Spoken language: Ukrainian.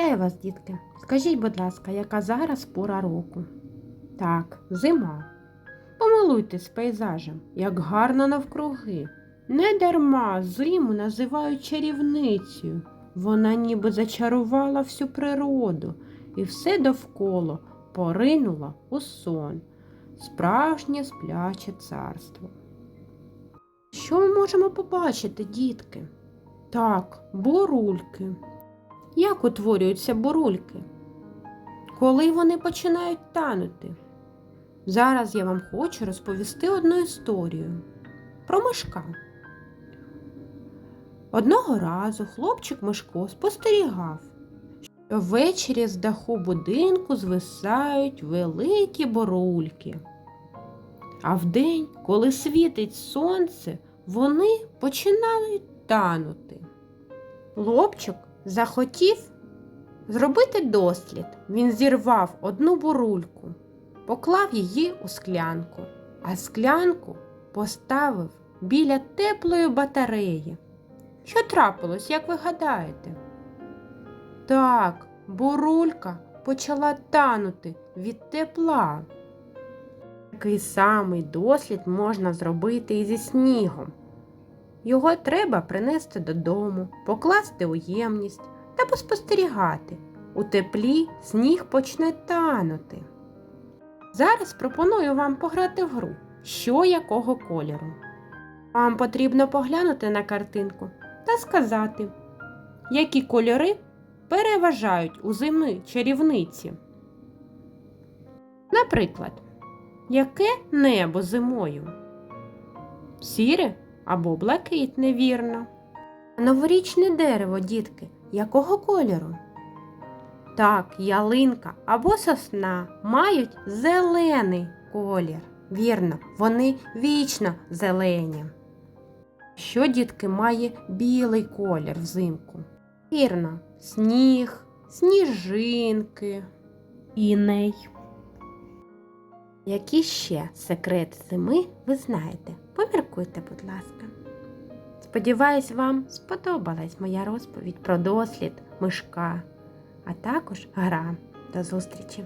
Вітаю вас, дітки. Скажіть, будь ласка, яка зараз пора року? Так, зима. Помилуйтесь пейзажем, як гарно навкруги. Не дарма зиму називають чарівницею. Вона ніби зачарувала всю природу, і все довкола поринула у сон. Справжнє спляче царство. Що ми можемо побачити, дітки? Так, бурульки. Як утворюються бурульки? Коли вони починають танути? Зараз я вам хочу розповісти одну історію про мишка. Одного разу хлопчик Мишко спостерігав, що ввечері з даху будинку звисають великі борульки. А вдень, коли світить сонце, вони починають танути. Хлопчик захотів зробити дослід. Він зірвав одну бурульку, поклав її у склянку, а склянку поставив біля теплої батареї. Що трапилось, як ви гадаєте? Так, бурулька почала танути від тепла. Такий самий дослід можна зробити і зі снігом. Його треба принести додому, покласти у ємність та поспостерігати. У теплі сніг почне танути. Зараз пропоную вам пограти в гру, що якого кольору. Вам потрібно поглянути на картинку та сказати, які кольори переважають у зими чарівниці. Наприклад, яке небо зимою? Сіре або блакитне, вірно. Новорічне дерево, дітки, якого кольору? Так, ялинка або сосна мають зелений колір. Вірно, вони вічно зелені. Що, дітки, має білий колір взимку? Вірно, сніг, сніжинки, іней. Які ще секрети зими ви знаєте? Поміркуйте, будь ласка. Сподіваюсь, вам сподобалась моя розповідь про дослід мишка, а також гра. До зустрічі!